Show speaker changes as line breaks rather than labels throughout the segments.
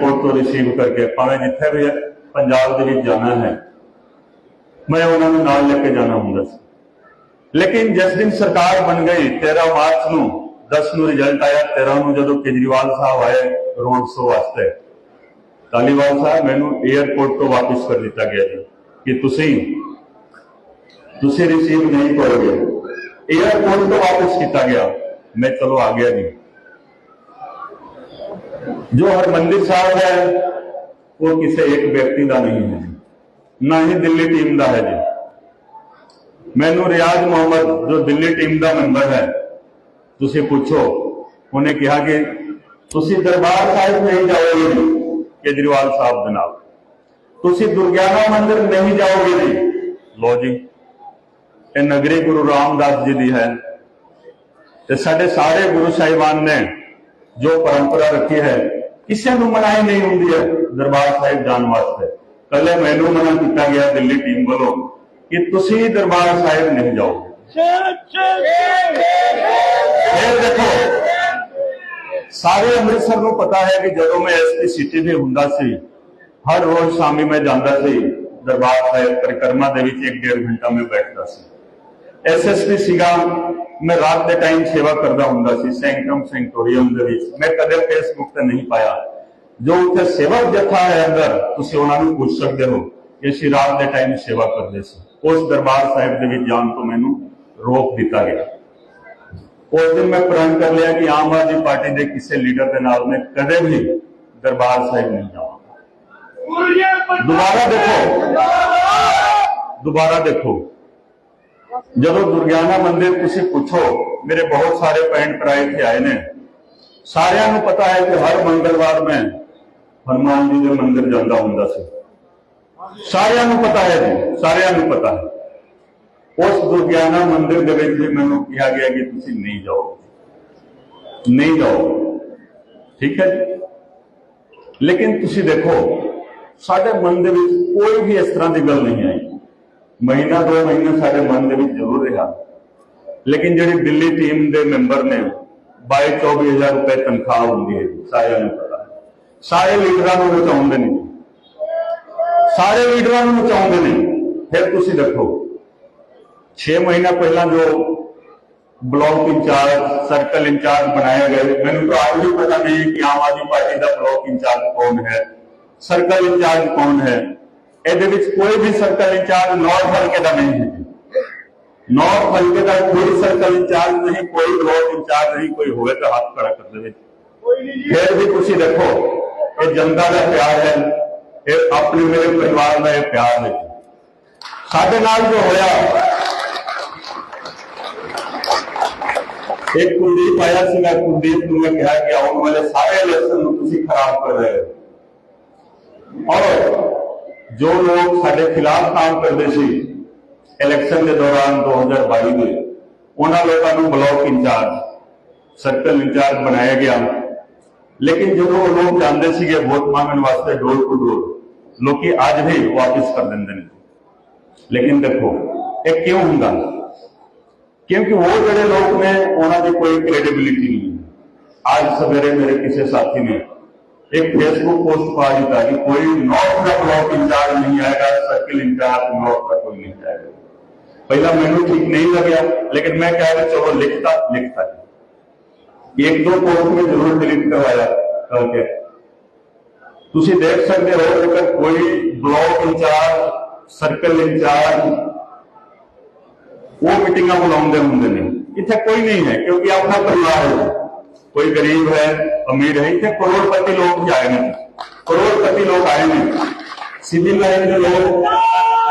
Court ਤੋਂ receive ਕਰਕੇ ਭਾਵੇਂ ਜਿੱਥੇ ਵੀ ਪੰਜਾਬ ਦੇ ਵਿੱਚ ਜਾਣਾ ਹੈ। ਮੈਂ ਉਹਨਾਂ ਨੂੰ ਨਾਲ ਲੈ ਕੇ ਜਾਣਾ ਹੁੰਦਾ ਸੀ। ਲੇਕਿਨ ਜਿਸ ਦਿਨ ਸਰਕਾਰ ਬਣ ਗਈ 13 ਮਾਰਚ ਨੂੰ 10 ਨੂੰ ਰਿਜ਼ਲਟ ਆਇਆ 13 ਨੂੰ ਜਦੋਂ ਕੇਜਰੀਵਾਲ ਸਾਹਿਬ ਆਏ ਰੋਡ ਸ਼ੋ ਵਾਸਤੇ। ਤਾਲੀਵਾਲ ਸਾਹਿਬ ਮੈਨੂੰ 에ਅਰਪੋਰਟ ਤੋਂ ਵਾਪਸ ਕਰ ਦਿੱਤਾ ਗਿਆ ਜੀ, ਕਿ ਤੁਸੀਂ ਤੁਸੀਂ ਰਿਸੀਵ ਨਹੀਂ ਕਰੋਗੇ। 에ਅਰਪੋਰਟ ਤੋਂ ਵਾਪਸ ਕੀਤਾ ਗਿਆ। ਮੈਂ ਚਲੋ ਆ ਗਿਆ ਜੀ। ਜੋ ਹਰਮੰदिर ਸਾਹਿਬ ਹੈ, ਉਹ ਕਿਸੇ ਇੱਕ ਵਿਅਕਤੀ ਦਾ ਨਹੀਂ ਹੈ ਜੀ। ਨਾ ਹੀ ਦਿੱਲੀ ਟੀਮ ਦਾ ਹੈ ਜੀ। ਮੈਨੂੰ ਰਿਆਜ਼ ਮੁਹੰਮਦ, ਜੋ ਦਿੱਲੀ ਟੀਮ ਦਾ ਮੈਂਬਰ ਹੈ, ਤੁਸੀਂ ਪੁੱਛੋ, ਉਹਨੇ ਕਿਹਾ ਕਿ ਤੁਸੀਂ ਦਰਬਾਰ ਸਾਹਿਬ ਨਹੀਂ ਜਾਓਗੇ ਕੇਜਰੀਵਾਲ ਸਾਹਿਬ ਦੇ ਨਾਲ। ਤੁਸੀਂ ਦੁਰਗਿਆਨਾ ਮੰਦਿਰ ਨਹੀਂ ਜਾਓਗੇ ਜੀ। ਲੋ ਜੀ, ਇਹ ਨਗਰੀ ਗੁਰੂ ਰਾਮਦਾਸ ਜੀ ਦੀ ਹੈ। ਤੇ ਸਾਡੇ ਸਾਰੇ ਗੁਰੂ ਸਾਹਿਬਾਨ ਨੇ ਜੋ ਪਰੰਪਰਾ ਰੱਖੀ ਹੈ ਕਿਸੇ ਨੂੰ ਮਨਾਹੀ ਨਹੀਂ ਹੁੰਦੀ ਹੈ। ਦਰਬਾਰ ਸਾਹਿਬ ਜਾਣ ਵਾਸਤੇ। ਕੱਲੇ ਮੈਨੂੰ ਮਨਾ ਕੀਤਾ ਗਿਆ ਦਿੱਲੀ ਟੀਮ ਵੱਲੋਂ ਕਿ ਤੁਸੀਂ ਦਰਬਾਰ ਸਾਹਿਬ ਨਹੀਂ ਜਾਓ। ਫਿਰ ਦੇਖੋ, ਸਾਰੇ ਅੰਮ੍ਰਿਤਸਰ ਨੂੰ ਪਤਾ ਹੈ ਕਿ ਜਦੋਂ ਮੈਂ ਐਸਪੀ ਸਿਟੀ ਦੇ ਹੁੰਦਾ ਸੀ, ਹਰ ਰੋਜ਼ ਸ਼ਾਮੀ ਮੈਂ ਜਾਂਦਾ ਸੀ, ਦਰਬਾਰ ਸਾਹਿਬ ਪਰਿਕਰਮਾ ਦੇ ਵਿੱਚ 1.5 ਘੰਟਾ ਮੈਂ ਬੈਠਦਾ ਸੀ। ਐਸਐਸਪੀ ਸੀਗਾ। ਮੈਂ ਰਾਤ ਦੇ ਟਾਈਮ ਸੇਵਾ ਕਰਦਾ ਹੁੰਦਾ ਸੀ ਸੈਂਕਟਮ ਸੈਂਕਟੋਰੀਅਮ ਦੇ ਵਿੱਚ। ਮੈਂ ਕਦੇ ਫੇਸਬੁੱਕ ਤੇ ਨਹੀਂ ਪਾਇਆ। ਜੋ ਉੱਥੇ ਸੇਵਕ ਜਥਾ ਹੈ ਅੰਦਰ ਤੁਸੀਂ ਉਹਨਾਂ ਨੂੰ ਪੁੱਛ ਸਕਦੇ ਹੋ ਕਿ ਅਸੀਂ ਰਾਤ ਦੇ ਟਾਈਮ ਸੇਵਾ ਕਰਦੇ ਸੀ। ਉਸ ਦਰਬਾਰ ਸਾਹਿਬ ਦੇ ਵਿੱਚ ਜਾਣ ਤੋਂ ਮੈਨੂੰ ਰੋਕ ਦਿੱਤਾ ਗਿਆ। ਉਸ ਦਿਨ ਮੈਂ ਪ੍ਰਣ ਕਰ ਲਿਆ ਕਿ ਆਮ ਆਦਮੀ ਪਾਰਟੀ ਦੇ ਕਿਸੇ ਲੀਡਰ ਦੇ ਨਾਲ ਮੈਂ ਕਦੇ ਵੀ ਦਰਬਾਰ ਸਾਹਿਬ ਨਹੀਂ ਜਾਵਾਂਗਾ। ਦੁਬਾਰਾ ਦੇਖੋ। ਦੁਬਾਰਾ ਦੇਖੋ। ਜਦੋਂ ਦੁਰਗਿਆਨਾ ਮੰਦਿਰ ਤੁਸੀਂ ਪੁੱਛੋ, ਮੇਰੇ ਬਹੁਤ ਸਾਰੇ ਭੈਣ ਭਰਾ ਇੱਥੇ ਆਏ ਨੇ। ਸਾਰਿਆਂ ਨੂੰ ਪਤਾ ਹੈ ਕਿ ਹਰ ਮੰਗਲਵਾਰ ਮੈਂ ਹਨੂਮਾਨ ਜੀ ਦੇ ਮੰਦਿਰ ਜਾਂਦਾ ਹੁੰਦਾ ਸੀ। ਸਾਰਿਆਂ ਨੂੰ ਪਤਾ ਹੈ ਜੀ, ਸਾਰਿਆਂ ਨੂੰ ਪਤਾ ਹੈ। ਉਸ ਦੁਰਗਿਆਨਾ ਮੰਦਿਰ ਦੇ ਵਿੱਚ ਵੀ ਮੈਨੂੰ ਕਿਹਾ ਗਿਆ ਕਿ ਤੁਸੀਂ ਨਹੀਂ ਜਾਓ। ਨਹੀਂ ਜਾਓ। ਠੀਕ ਹੈ ਜੀ? ਲੇਕਿਨ ਤੁਸੀਂ ਦੇਖੋ, ਸਾਡੇ ਮਨ ਦੇ ਵਿੱਚ ਕੋਈ ਵੀ ਇਸ ਤਰ੍ਹਾਂ ਦੀ ਗੱਲ ਨਹੀਂ ਆਈ। ਮਹੀਨਾ ਦੋ ਮਹੀਨੇ ਸਾਡੇ ਮਨ ਦੇ ਵਿੱਚ ਜ਼ਰੂਰ ਰਿਹਾ। ਲੇਕਿਨ ਜਿਹੜੀ ਦਿੱਲੀ ਟੀਮ ਦੇ ਮੈਂਬਰ ਨੇ 22 24000 ਰੁਪਏ ਤਨਖਾਹ ਹੁੰਦੀ ਹੈ, ਸਾਰਿਆਂ ਨੂੰ ਪਤਾ। ਸਾਰੇ ਲੀਡਰਾਂ ਨੂੰ ਬਚਾਉਂਦੇ ਨੇ। ਸਾਰੇ ਲੀਡਰਾਂ ਨੂੰ ਬਚਾਉਂਦੇ ਨੇ। ਫਿਰ ਤੁਸੀਂ ਦੇਖੋ 6 ਮਹੀਨਾ ਪਹਿਲਾਂ ਜੋ ਬਲਾਕ ਇੰਚਾਰਜ ਸਰਕਲ ਇੰਚਾਰਜ ਬਣਾਏ ਗਏ, ਮੈਨੂੰ ਤਾਂ ਅੱਜ ਵੀ ਪਤਾ ਨਹੀਂ ਕਿ ਆਮ ਆਦਮੀ ਪਾਰਟੀ ਦਾ ਬਲਾਕ ਇੰਚਾਰਜ ਕੌਣ ਹੈ ਸਰਕਲ ਇੰਚਾਰਜ ਕੌਣ ਹੈ। ਇਹਦੇ ਵਿੱਚ ਕੋਈ ਵੀ ਸਰਕਲ ਇੰਚਾਰਜ ਨੌਰਥ ਹਲਕੇ ਦਾ ਨਹੀਂ ਹੈ ਨੌਰਥ ਹਲਕੇ ਦਾ ਕੋਈ ਸਰਕਲ ਇੰਚਾਰਜ ਨਹੀਂ ਕੋਈ ਬਲਾਕ ਇੰਚਾਰਜ ਨਹੀਂ ਕੋਈ ਹੋਵੇ ਤਾਂ ਹੱਥ ਖੜਾ ਕਰ ਦੇਵੇ ਫਿਰ ਵੀ ਤੁਸੀਂ ਦੇਖੋ ਇਹ ਜਨਤਾ ਦਾ ਪਿਆਰ ਹੈ ਇਹ ਆਪਣੇ ਮੇਰੇ ਪਰਿਵਾਰ ਦਾ ਇਹ ਪਿਆਰ ਹੈ ਸਾਡੇ ਨਾਲ ਜੋ ਹੋਇਆ ਇੱਕ ਕੁਲਦੀਪ ਆਇਆ ਸੀ ਮੈਂ ਕੁਲਦੀਪ ਨੂੰ ਮੈਂ ਕਿਹਾ ਕਿ ਆਉਣ ਵਾਲੇ ਸਾਰੇ ਇਲੈਕਸ਼ਨ ਨੂੰ ਤੁਸੀਂ ਖਰਾਬ ਕਰ ਰਹੇ ਹੋ ਔਰ ਜੋ ਲੋਕ ਸਾਡੇ ਖਿਲਾਫ ਕੰਮ ਕਰਦੇ ਸੀ ਇਲੈਕਸ਼ਨ ਦੇ ਦੌਰਾਨ 2022 ਦੇ, ਉਹਨਾਂ ਲੋਕਾਂ ਨੂੰ ਬਲਾਕ ਇੰਚਾਰਜ, ਸਰਕਲ ਇੰਚਾਰਜ ਬਣਾਇਆ ਗਿਆ। ਲੇਕਿਨ ਜਦੋਂ ਉਹ ਲੋਕ ਜਾਂਦੇ ਸੀਗੇ ਵੋਟ ਮੰਗਣ ਵਾਸਤੇ ਡੋਰ ਟੂ ਡੋਰ, ਲੋਕੀ ਅੱਜ ਵੀ ਵਾਪਸ ਕਰ ਦਿੰਦੇ ਨੇ। ਲੇਕਿਨ ਦੇਖੋ, ਇਹ ਕਿਉਂ ਹੁੰਦਾ? ਕਿਉਂਕਿ ਉਹ ਜਿਹੜੇ ਲੋਕ ਨੇ, ਉਹਨਾਂ ਦੀ ਕੋਈ ਕ੍ਰੈਡੀਬਿਲਿਟੀ ਨਹੀਂ। ਅੱਜ ਸਵੇਰੇ ਮੇਰੇ ਕਿਸੇ ਸਾਥੀ ਨੇ ਇੱਕ ਫੇਸਬੁੱਕ ਪੋਸਟ ਪਾ ਦਿੱਤਾ ਕਿ ਕੋਈ ਨੌਰਥ ਦਾ ਬਲਾਕ ਇੰਚਾਰਜ ਨਹੀਂ ਆਏਗਾ ਸਰਕਲ ਇੰਚਾਰਜ ਨੌਰਥ ਦਾ ਕੋਈ ਨਹੀਂ ਆਏਗਾ ਪਹਿਲਾਂ ਮੈਨੂੰ ਠੀਕ ਨਹੀਂ ਲੱਗਿਆ ਲੇਕਿਨ ਮੈਂ ਕਿਹਾ ਕਿ ਚਲੋ ਲਿਖਤਾ ਲਿਖਤਾ ਇੱਕ ਦੋ ਪੋਸਟ ਮੈਂ ਜ਼ਰੂਰ ਡਿਲੀਟ ਕਰਵਾਇਆ ਕਰਕੇ ਤੁਸੀਂ ਦੇਖ ਸਕਦੇ ਹੋ ਜੇਕਰ ਕੋਈ ਬਲਾਕ ਇੰਚਾਰਜ ਸਰਕਲ ਇੰਚਾਰਜ ਉਹ ਮੀਟਿੰਗਾਂ ਬੁਲਾਉਂਦੇ ਹੁੰਦੇ ਨੇ ਇੱਥੇ ਕੋਈ ਨਹੀਂ ਹੈ ਕਿਉਂਕਿ ਆਪਣਾ ਪਰਿਵਾਰ ਹੈ ਕੋਈ ਗਰੀਬ ਹੈ, ਅਮੀਰ ਹੈ, ਇੱਥੇ ਕਰੋੜਪਤੀ ਲੋਕ ਵੀ ਆਏ ਨੇ। ਕਰੋੜਪਤੀ ਲੋਕ ਆਏ ਨੇ। ਸਿਵਲ ਲਾਈਨ ਦੇ ਲੋਕ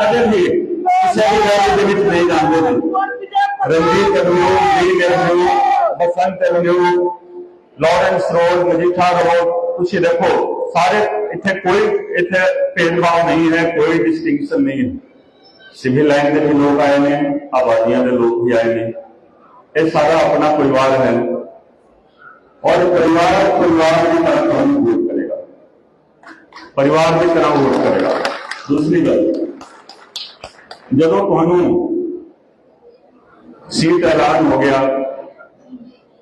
ਕਦੇ ਵੀ ਕਿਸੇ ਵੀ ਰੈਲੀ ਦੇ ਵਿੱਚ ਨਹੀਂ ਜਾਂਦੇ ਨੇ। Ranjit avenue green avenue Basant avenue Lawrence road, Majitha road, ਤੁਸੀਂ ਦੇਖੋ, ਸਾਰੇ ਇੱਥੇ ਕੋਈ ਇੱਥੇ ਭੇਦਭਾਵ ਨਹੀਂ ਹੈ, ਕੋਈ ਡਿਸਟਿੰਕਸ਼ਨ ਨਹੀਂ ਹੈ। ਸਿਵਲ ਲਾਈਨ ਦੇ ਵੀ ਲੋਕ ਆਏ ਨੇ, ਆਬਾਦੀਆਂ ਦੇ ਲੋਕ ਵੀ ਆਏ ਨੇ। ਇਹ ਸਾਰਾ ਆਪਣਾ ਪਰਿਵਾਰ ਹੈ। ਔਰ ਪਰਿਵਾਰ ਪਰਿਵਾਰ ਦੀ ਤਰ੍ਹਾਂ ਤੁਹਾਨੂੰ ਵੋਟ ਕਰੇਗਾ ਪਰਿਵਾਰ ਦੀ ਤਰ੍ਹਾਂ ਵੋਟ ਕਰੇਗਾ ਦੂਸਰੀ ਗੱਲ ਜਦੋਂ ਤੁਹਾਨੂੰ ਸੀਟ ਐਲਾਨ ਹੋ ਗਿਆ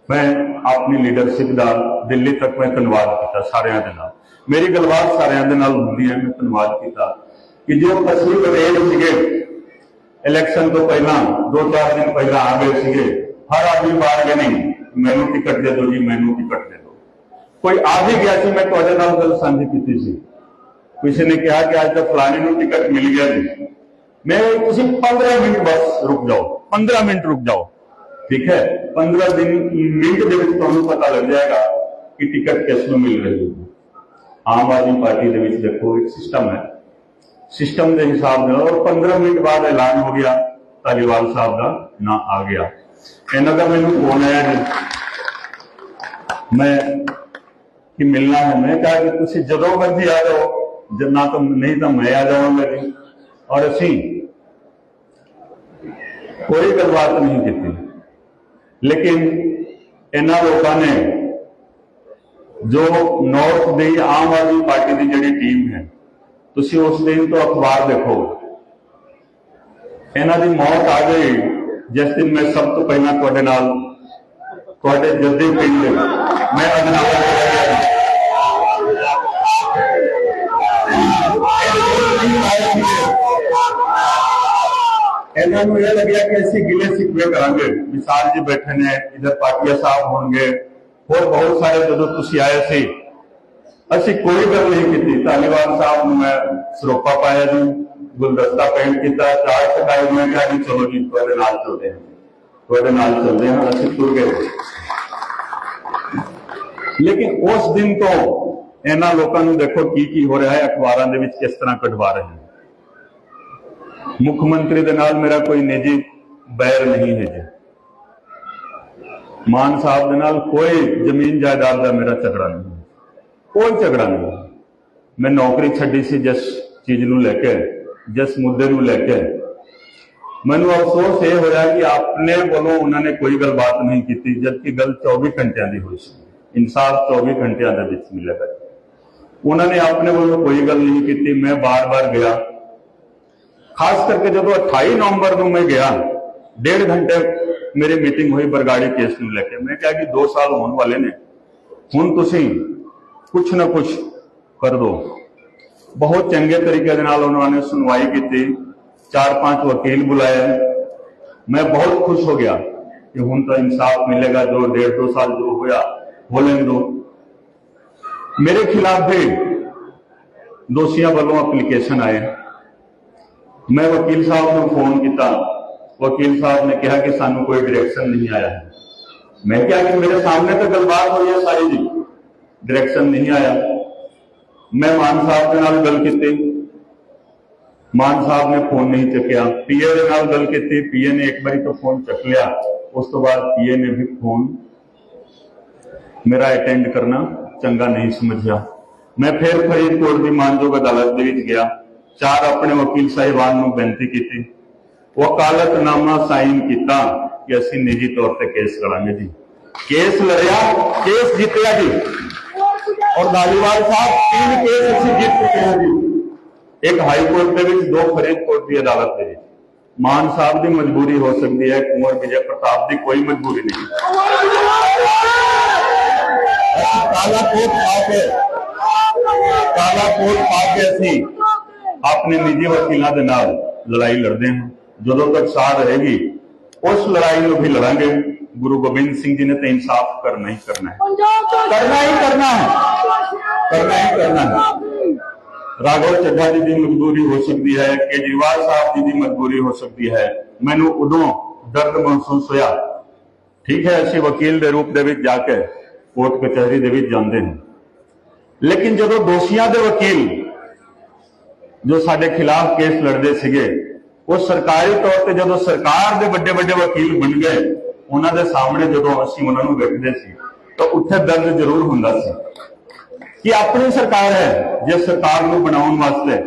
ਮੈਂ ਆਪਣੀ ਲੀਡਰਸ਼ਿਪ ਦਾ ਦਿੱਲੀ ਤੱਕ ਮੈਂ ਧੰਨਵਾਦ ਕੀਤਾ ਸਾਰਿਆਂ ਦੇ ਨਾਲ। ਮੇਰੀ ਗੱਲਬਾਤ ਸਾਰਿਆਂ ਦੇ ਨਾਲ ਹੁੰਦੀ ਹੈ, ਮੈਂ ਧੰਨਵਾਦ ਕੀਤਾ ਕਿ ਜੋ ਪੱਛਮੀ ਪਟੇਲ ਸੀਗੇ ਇਲੈਕਸ਼ਨ ਤੋਂ ਪਹਿਲਾਂ, ਦੋ ਚਾਰ ਦਿਨ ਪਹਿਲਾਂ ਆ ਗਏ ਮੈਨੂੰ ਟਿਕਟ ਦੇ ਦਿਓ ਜੀ, ਮੈਨੂੰ ਟਿਕਟ ਦੇ ਦਿਓ ਕੋਈ ਆ ਵੀ ਗਿਆ ਸੀ, ਮੈਂ ਤੁਹਾਡੇ ਨਾਲ ਗੱਲ ਸਾਂਝੀ ਕੀਤੀ ਸੀ। ਕਿਸੇ ਨੇ ਕਿਹਾ ਕਿ ਅੱਜ ਤਾਂ ਫਲਾਣੇ ਨੂੰ ਟਿਕਟ ਮਿਲ ਗਿਆ ਜੀ। ਮੈਂ ਤੁਸੀਂ 15 ਮਿੰਟ ਬਸ ਰੁਕ ਜਾਓ 15 ਮਿੰਟ ਰੁਕ ਜਾਓ। ਠੀਕ ਹੈ 15 ਦਿਨ, ਮਿੰਟ ਦੇ ਵਿੱਚ ਤੁਹਾਨੂੰ ਪਤਾ ਲੱਗ ਜਾਏਗਾ ਕਿ ਟਿਕਟ ਕਿਸ ਨੂੰ ਮਿਲ ਰਹੀ ਹੈ। ਆਮ ਆਦਮੀ ਪਾਰਟੀ ਦੇ ਵਿੱਚ ਦੇਖੋ, ਇੱਕ ਸਿਸਟਮ ਹੈ। ਸਿਸਟਮ ਦੇ ਹਿਸਾਬ ਨਾਲ, ਔਰ 15 ਮਿੰਟ ਬਾਅਦ ਐਲਾਨ ਹੋ ਗਿਆ, ਧਾਲੀਵਾਲ ਸਾਹਿਬ ਦਾ ਨਾਂ ਆ ਗਿਆ। ਇਹਨਾਂ ਦਾ ਮੈਨੂੰ ਫੋਨ ਆਇਆ ਜੀ ਮੈਂ ਕਿ ਮਿਲਣਾ ਹੈ? ਮੈਂ ਕਿਹਾ ਕਿ ਤੁਸੀਂ ਜਦੋਂ ਮਰਜ਼ੀ ਆ ਜਾਓ। ਜਦ ਨਾ ਤਾਂ ਨਹੀਂ ਤਾਂ ਮੈਂ ਆ ਜਾਵਾਂਗਾ ਜੀ ਔਰ ਅਸੀਂ ਕੋਈ ਗੱਲਬਾਤ ਨਹੀਂ ਕੀਤੀ। ਲੇਕਿਨ ਇਹਨਾਂ ਲੋਕਾਂ ਨੇ ਜੋ ਨਾਰਥ ਦੀ ਆਮ ਆਦਮੀ ਪਾਰਟੀ ਦੀ ਜਿਹੜੀ ਟੀਮ ਹੈ, ਤੁਸੀਂ ਉਸ ਦਿਨ ਤੋਂ ਅਖਬਾਰ ਦੇਖੋ। ਇਹਨਾਂ ਦੀ ਮੌਤ ਆ ਗਈ। ਜਿਸ ਦਿਨ ਮੈਂ ਸਭ ਤੋਂ ਪਹਿਲਾਂ ਤੁਹਾਡੇ ਨਾਲ, ਤੁਹਾਡੇ ਜੱਦੀ ਪਿੰਡ, ਮੈਂ ਅਜਨਾਲਾ ਚਲਾ ਗਿਆ ਇਹਨਾਂ ਨੂੰ ਇਹ ਲੱਗਿਆ ਕਿ ਅਸੀਂ ਗਿਲੇ ਸਿੱਖਵੇ ਕਰਾਂਗੇ। ਵਿਸਾਲ ਜੀ ਬੈਠੇ ਨੇ, ਇਧਰ ਪਾਟਿਆ ਸਾਹਿਬ ਹੋਣਗੇ। ਹੋਰ ਬਹੁਤ ਸਾਰੇ ਜਦੋਂ ਤੁਸੀਂ ਆਏ ਸੀ, ਅਸੀਂ ਕੋਈ ਗੱਲ ਨਹੀਂ ਕੀਤੀ। ਧਾਲੀਵਾਲ ਸਾਹਿਬ ਨੂੰ ਮੈਂ ਸਰੋਪਾ ਪਾਇਆ ਜੀ। ਗੁਲਦਸਤਾ ਪੇਂਟ ਕੀਤਾ, ਚਾਰ ਚਕਾਈ ਮੈਂ ਕਿਹਾ ਜੀ, ਚਲੋ ਜੀ, ਤੁਹਾਡੇ ਨਾਲ ਚੱਲਦੇ ਹਾਂ ਤੁਹਾਡੇ ਨਾਲ ਚੱਲਦੇ ਹਾਂ, ਅਸੀਂ ਤੁਰ ਗਏ ਲੇਕਿਨ ਉਸ ਦਿਨ ਤੋਂ ਇਹਨਾਂ ਲੋਕਾਂ ਨੂੰ ਦੇਖੋ ਕੀ ਕੀ ਹੋ ਰਿਹਾ ਹੈ, ਅਖਬਾਰਾਂ ਦੇ ਵਿੱਚ ਕਿਸ ਤਰ੍ਹਾਂ ਕਢਵਾ ਰਹੇ ਹਨ ਮੁੱਖ ਮੰਤਰੀ ਦੇ ਨਾਲ ਮੇਰਾ ਕੋਈ ਨਿੱਜੀ ਬੈਰ ਨਹੀਂ ਹੈ ਜੀ ਮਾਨ ਸਾਹਿਬ ਦੇ ਨਾਲ ਕੋਈ ਜ਼ਮੀਨ ਜਾਇਦਾਦ ਦਾ ਮੇਰਾ ਝਗੜਾ ਨਹੀਂ ਹੈ। ਕੋਈ ਝਗੜਾ ਨਹੀਂ ਹੈ। ਮੈਂ ਨੌਕਰੀ ਛੱਡੀ ਸੀ, ਜਿਸ ਚੀਜ਼ ਨੂੰ ਲੈ ਕੇ ਜਿਸ ਮੁੱਦੇ ਨੂੰ ਲੈ ਕੇ। ਮੈਨੂੰ ਅਫਸੋਸ ਇਹ ਹੋਇਆ ਕਿ ਆਪਣੇ ਵੱਲੋਂ ਉਹਨਾਂ ਨੇ ਕੋਈ ਗੱਲਬਾਤ ਨਹੀਂ ਕੀਤੀ, ਜਦਕਿ ਗੱਲ 24 ਘੰਟਿਆਂ ਦੀ ਹੋਈ ਸੀ। ਇਨਸਾਫ 24 ਘੰਟਿਆਂ ਦੇ ਵਿੱਚ ਮਿਲੇਗਾ ਉਹਨਾਂ ਨੇ ਆਪਣੇ ਵੱਲੋਂ ਕੋਈ ਗੱਲ ਨਹੀਂ ਕੀਤੀ, ਮੈਂ ਬਾਰ-ਬਾਰ ਗਿਆ। ਖਾਸ ਕਰਕੇ ਜਦੋਂ 28 ਨਵੰਬਰ ਨੂੰ ਮੈਂ ਗਿਆ, ਡੇਢ ਘੰਟੇ ਮੇਰੀ ਮੀਟਿੰਗ ਹੋਈ ਬਰਗਾੜੀ ਕੇਸ ਨੂੰ ਲੈ ਕੇ। ਮੈਂ ਕਿਹਾ ਕਿ 2 ਸਾਲ ਹੋਣ ਵਾਲੇ ਨੇ। ਹੁਣ ਤੁਸੀਂ ਕੁਛ ਨਾ ਕੁਛ ਕਰ ਦੋ। ਬਹੁਤ ਚੰਗੇ ਤਰੀਕੇ ਦੇ ਨਾਲ ਉਹਨਾਂ ਨੇ ਸੁਣਵਾਈ ਕੀਤੀ ਚਾਰ ਪੰਜ ਵਕੀਲ ਬੁਲਾਏ ਮੈਂ ਬਹੁਤ ਖੁਸ਼ ਹੋ ਗਿਆ ਕਿ ਹੁਣ ਤਾਂ ਇਨਸਾਫ ਮਿਲੇਗਾ ਜੋ ਡੇਢ ਦੋ ਸਾਲ ਜੋ ਹੋਇਆ ਹੋ ਲੈਣ ਦੋ ਮੇਰੇ ਖਿਲਾਫ ਵੀ ਦੋਸ਼ੀਆਂ ਵੱਲੋਂ ਐਪਲੀਕੇਸ਼ਨ ਆਏ ਮੈਂ ਵਕੀਲ ਸਾਹਿਬ ਨੂੰ ਫੋਨ ਕੀਤਾ ਵਕੀਲ ਸਾਹਿਬ ਨੇ ਕਿਹਾ ਕਿ ਸਾਨੂੰ ਕੋਈ ਡਾਇਰੈਕਸ਼ਨ ਨਹੀਂ ਆਇਆ ਹੈ ਮੈਂ ਕਿਹਾ ਕਿ ਮੇਰੇ ਸਾਹਮਣੇ ਤਾਂ ਗੱਲਬਾਤ ਹੋਈ ਹੈ ਸਾਰੀ ਜੀ ਡਾਇਰੈਕਸ਼ਨ ਨਹੀਂ ਆਇਆ ਮੈਂ ਮਾਨ ਸਾਹਿਬ ਦੇ ਨਾਲ ਗੱਲ ਕੀਤੀ। ਮਾਨ ਸਾਹਿਬ ਨੇ ਫੋਨ ਨਹੀਂ ਚੱਕਿਆ। ਪੀਏ ਦੇ ਨਾਲ ਗੱਲ ਕੀਤੀ। ਪੀਏ ਨੇ ਇੱਕ ਵਾਰੀ ਤਾਂ ਫੋਨ ਚੱਕ ਲਿਆ। ਉਸ ਤੋਂ ਬਾਅਦ ਪੀਏ ਨੇ ਵੀ ਫੋਨ ਮੇਰਾ ਅਟੈਂਡ ਕਰਨਾ ਚੰਗਾ ਨਹੀਂ ਸਮਝਿਆ। ਮੈਂ ਫਿਰ ਫਰੀਦਕੋਟ ਦੀ ਮਾਨਯੋਗ ਅਦਾਲਤ ਦੇ ਵਿੱਚ ਗਿਆ। ਚਾਰ ਆਪਣੇ ਵਕੀਲ ਸਾਹਿਬਾਨ ਨੂੰ ਬੇਨਤੀ ਕੀਤੀ। ਵਕਾਲਤਨਾਮਾ ਸਾਈਨ ਕੀਤਾ ਕਿ ਅਸੀਂ ਨਿੱਜੀ ਤੌਰ ਤੇ ਕੇਸ ਲੜਾਂਗੇ ਜੀ। ਕੇਸ ਲੜਿਆ, ਕੇਸ ਜਿੱਤਿਆ ਜੀ। ਔਰ ਧਾਲੀਵਾਲ ਸਾਹਿਬ ਤਿੰਨ ਕੇਸ ਅਸੀਂ ਜਿੱਤ ਚੁੱਕੇ ਹਾਂ ਜੀ। ਇੱਕ ਹਾਈ ਕੋਰਟ ਦੇ ਵਿੱਚ ਦੋ ਫਰੀਦਕੋਟ ਦੀ ਅਦਾਲਤ ਦੇ ਵਿੱਚ। ਮਾਨ ਸਾਹਿਬ ਦੀ ਮਜਬੂਰੀ ਹੋ ਸਕਦੀ ਹੈ ਕੁੰਵਰ ਵਿਜੇ ਪ੍ਰਤਾਪ ਦੀ ਕੋਈ ਮਜਬੂਰੀ ਨਹੀਂ। ਕਾਲਾ ਕੋਟ ਪਾ ਕੇ ਕਾਲਾ ਕੋਟ ਪਾ ਕੇ ਅਸੀਂ ਆਪਣੇ ਨਿੱਜੀ ਵਕੀਲਾਂ ਦੇ ਨਾਲ ਲੜਾਈ ਲੜਦੇ ਹਾਂ। ਜਦੋਂ ਤੱਕ ਸਾਥ ਰਹੇਗੀ ਉਸ ਲੜਾਈ ਨੂੰ ਵੀ ਲੜਾਂਗੇ। ਗੁਰੂ ਗੋਬਿੰਦ ਸਿੰਘ ਜੀ ਨੇ ਤਾਂ ਇਨਸਾਫ ਕਰਨਾ ਹੀ ਕਰਨਾ ਹੈ। ਕਰਨਾ ਹੀ ਕਰਨਾ ਹੈ। ਕਰਨਾ ਹੀ। ਕਰਨਾ ਹੈ ਰਾਘਵ ਚੱਡਾ ਜੀ ਦੀ ਮਜਬੂਰੀ ਹੋ ਸਕਦੀ ਹੈ, ਕੇਜਰੀਵਾਲ ਸਾਹਿਬ ਜੀ ਦੀ ਮਜਬੂਰੀ ਹੋ ਸਕਦੀ ਹੈ। ਮੈਨੂੰ ਉਦੋਂ ਦਰਦ ਮਹਿਸੂਸ ਹੋਇਆ। ਠੀਕ ਹੈ, ਅਸੀਂ ਵਕੀਲ ਦੇ ਰੂਪ ਦੇ ਵਿੱਚ ਜਾ ਕੇ ਕੋਰਟ ਕਚਹਿਰੀ ਦੇ ਵਿੱਚ ਜਾਂਦੇ ਹਾਂ। ਲੇਕਿਨ ਜਦੋਂ ਦੋਸ਼ੀਆਂ ਦੇ ਵਕੀਲ ਜੋ ਸਾਡੇ ਖਿਲਾਫ ਕੇਸ ਲੜਦੇ ਸੀਗੇ, ਉਹ ਸਰਕਾਰੀ ਤੌਰ ਤੇ ਜਦੋਂ ਸਰਕਾਰ ਦੇ ਵੱਡੇ ਵੱਡੇ ਵਕੀਲ ਬਣ ਗਏ, ਉਹਨਾਂ ਦੇ ਸਾਹਮਣੇ ਜਦੋਂ ਅਸੀਂ ਉਹਨਾਂ ਨੂੰ ਵੇਖਦੇ ਸੀ, ਤਾਂ ਉੱਥੇ ਦਰਦ ਜ਼ਰੂਰ ਹੁੰਦਾ ਸੀ। ਕਿ ਆਪਣੀ ਸਰਕਾਰ ਹੈ ਜਿਸ ਸਰਕਾਰ ਨੂੰ ਬਣਾਉਣ ਵਾਸਤੇ।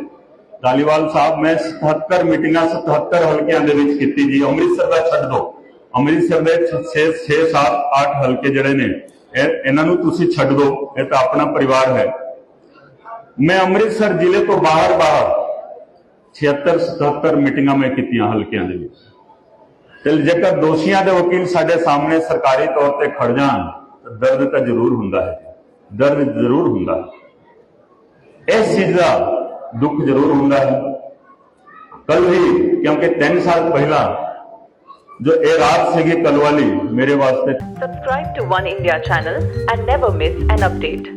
ਧਾਲੀਵਾਲ ਸਾਹਿਬ, ਮੈਂ 77 ਮੀਟਿੰਗਾਂ 77 ਹਲਕਿਆਂ ਦੇ ਵਿੱਚ ਕੀਤੀ ਜੀ। ਅੰਮ੍ਰਿਤਸਰ ਦਾ ਛੱਡ ਦਿਓ। ਅੰਮ੍ਰਿਤਸਰ ਦੇ 6 6 7 8 ਹਲਕੇ ਜਿਹੜੇ ਨੇ, ਇਹ ਇਹਨਾਂ ਨੂੰ ਤੁਸੀਂ ਛੱਡ ਦਿਓ। ਇਹ ਤਾਂ ਆਪਣਾ ਪਰਿਵਾਰ ਹੈ। ਮੈਂ ਅੰਮ੍ਰਿਤਸਰ ਜ਼ਿਲ੍ਹੇ ਤੋਂ ਬਾਹਰ ਬਾਹਰ 76 77 ਮੀਟਿੰਗਾਂ ਮੈਂ ਕੀਤੀਆਂ ਹਲਕਿਆਂ ਦੇ ਵਿੱਚ। ਤੇ ਜੇਕਰ ਦੋਸ਼ੀਆਂ ਦੇ ਵਕੀਲ ਸਾਡੇ ਸਾਹਮਣੇ ਸਰਕਾਰੀ ਤੌਰ ਤੇ ਖੜ ਜਾਣ, ਤਾਂ ਦਰਦ ਤਾਂ ਜ਼ਰੂਰ ਹੁੰਦਾ ਹੈ। ਦਰਦ ਜ਼ਰੂਰ ਹੁੰਦਾ ਹੈ ਇਸ ਚੀਜ਼ ਦਾ ਦੁੱਖ ਜ਼ਰੂਰ ਹੁੰਦਾ ਹੈ ਕੱਲ ਵੀ ਕਿਉਂਕਿ 3 ਸਾਲ ਪਹਿਲਾਂ ਜੋ ਇਹ ਰਾਤ ਸੀਗੀ ਕੱਲ ਵਾਲੀ ਮੇਰੇ ਵਾਸਤੇ
Subscribe to One India channel and never miss an update.